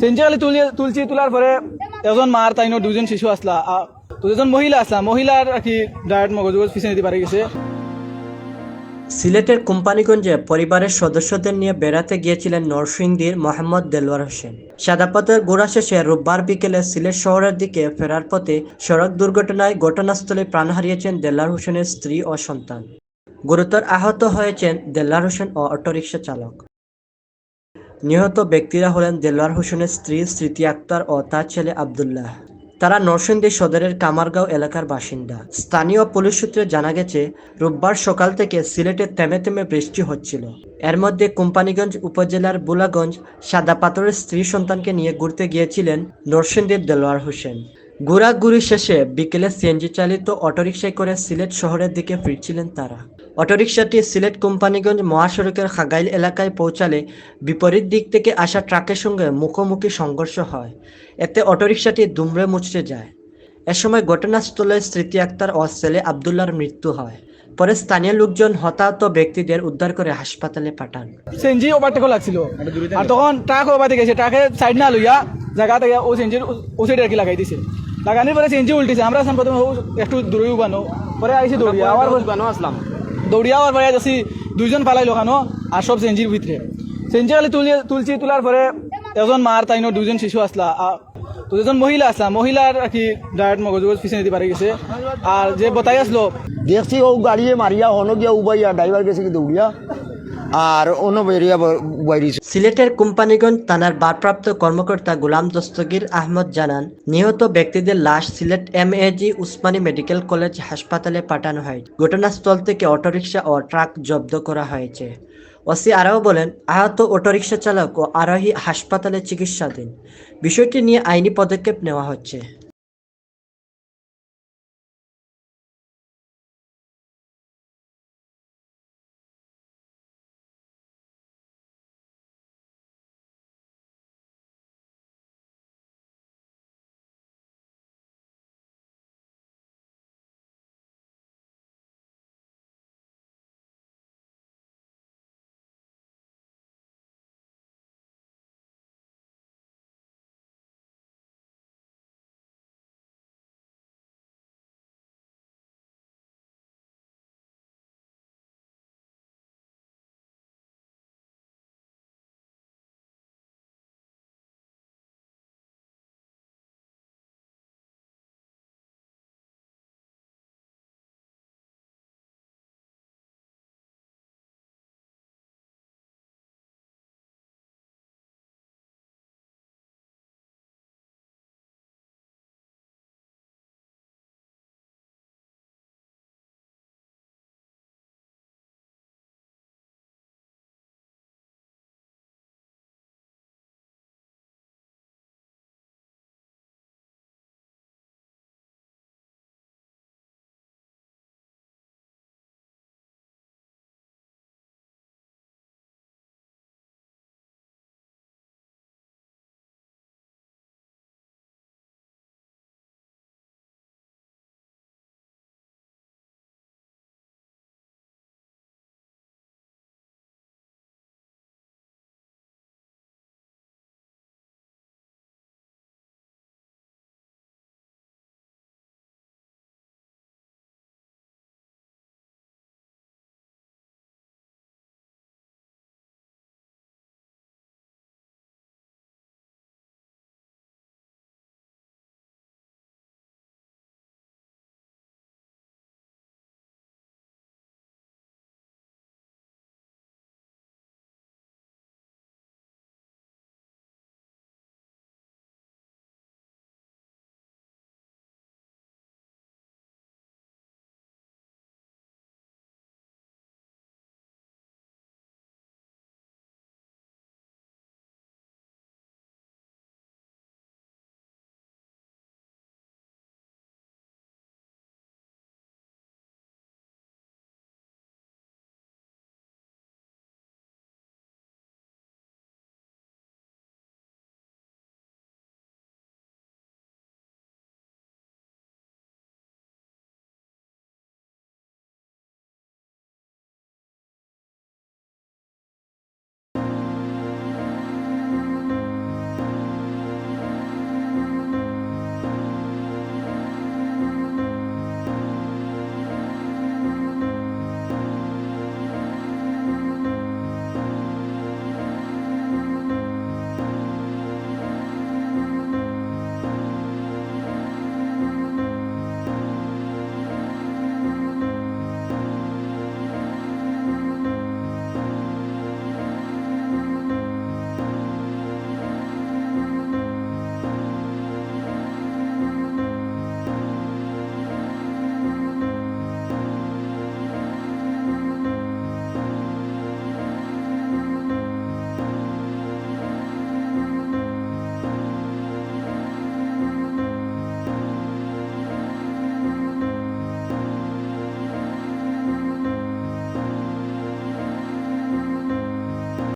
Century তুলি তুলছি তোলার পরে এজন মার তাইনো দুজন শিশু আসলা দুজন মহিলা আসলা মহিলার কি ডায়েট মগজ পিছিয়ে নিতে পারে গেছে। সিলেটের কোম্পানিগঞ্জে পরিবারের সদস্যদের নিয়ে বেড়াতে গিয়েছিলেন নরসিংদীর মোহাম্মদ দেলোয়ার হোসেন। সাদাপথের গোড়া শেষে রোববার বিকেলে সিলেট শহরের দিকে ফেরার পথে সড়ক দুর্ঘটনায় ঘটনাস্থলে প্রাণ হারিয়েছেন দেলোয়ার হোসেনের স্ত্রী ও সন্তান। গুরুতর আহত হয়েছেন দেলোয়ার হোসেন ও অটোরিকশা চালক। নিহত ব্যক্তিরা হলেন দেলোয়ার হোসেনের স্ত্রী, স্মৃতি আক্তার ও তার ছেলে আবদুল্লাহ। তারা নরসিংদী সদরের কামারগাঁও এলাকার বাসিন্দা। স্থানীয় পুলিশ সূত্রে জানা গেছে, রোববার সকাল থেকে সিলেটে থেমে থেমে বৃষ্টি হচ্ছিল। এর মধ্যে কোম্পানিগঞ্জ উপজেলার বুলাগঞ্জ সাদা পাথরের স্ত্রী সন্তানকে নিয়ে ঘুরতে গিয়েছিলেন নরসিংদীর দেলোয়ার হোসেন। ঘোরাঘুরি শেষে বিকেলে সিএনজি চালিত অটোরিকশায় করে সিলেট শহরের দিকে ফিরছিলেন তারা। অটোরিকশাটি সিলেট কোম্পানিগঞ্জ মহাসড়কের খাগাইল এলাকায় পৌঁছালে বিপরীত দিক থেকে আসা ট্রাকের সঙ্গে মুখোমুখি সংঘর্ষ হয়। এতে অটোরিকশাটি দুমড়ে মুচড়ে যায়। এ সময় ঘটনাস্থলে স্মৃতি আক্তার ও ছেলে আবদুল্লার মৃত্যু হয়। পরে স্থানীয় লোকজন হতাহত ব্যক্তিদের উদ্ধার করে হাসপাতালে পাঠান। সেঞ্জি ওভারটেকও লাগছিল। আর তখন ট্রাক ওভারতে গেছে। ট্রাকে সাইড না লইয়া জায়গা থেকে ও সেঞ্জির ও সাইডে আর কি লাগাই দিছে। লাগানোর পরে সেঞ্জি উল্টিছে। আমরা আসলাম প্রথমে একটু দূরে উবানো। পরে আইসি দৌড়িয়া। আবার বানো আসলাম। দৌড়িয়া আবার পরে যাচ্ছি দুইজন পালাইলো খানো, আর সব সেঞ্জির ভিতরে। সেঞ্জি খালি তুলি তুলছি তোলার পরে এজন মার তাইনো দুজন শিশু আসলা তো দুজন মহিলা আসলা মহিলার আর কি ডায়েট মগজ পিছিয়ে নিতে পারে গেছে। আর যে বতাই আসলো দেখছি ও গাড়িয়ে মারিয়া হনো গিয়া উবাইয়া ড্রাইভার গেছে কি দৌড়িয়া। আর অন্য বেরিয়া বাইরিছে সিলেটের কোম্পানিগঞ্জ থানার ভারপ্রাপ্ত কর্মকর্তা গোলাম দস্তগীর আহমদ জানান, নিহত ব্যক্তিদের লাশ Sylhet M G Osmani medical college হাসপাতালে পাঠানো হয়। ঘটনাস্থল থেকে অটোরিকশা ও ট্রাক জব্দ করা হয়েছে। ওসি আরও বলেন, আহত অটোরিকশা চালক ও আরোহী হাসপাতালে চিকিৎসাধীন। বিষয়টি নিয়ে আইনি পদক্ষেপ নেওয়া হচ্ছে।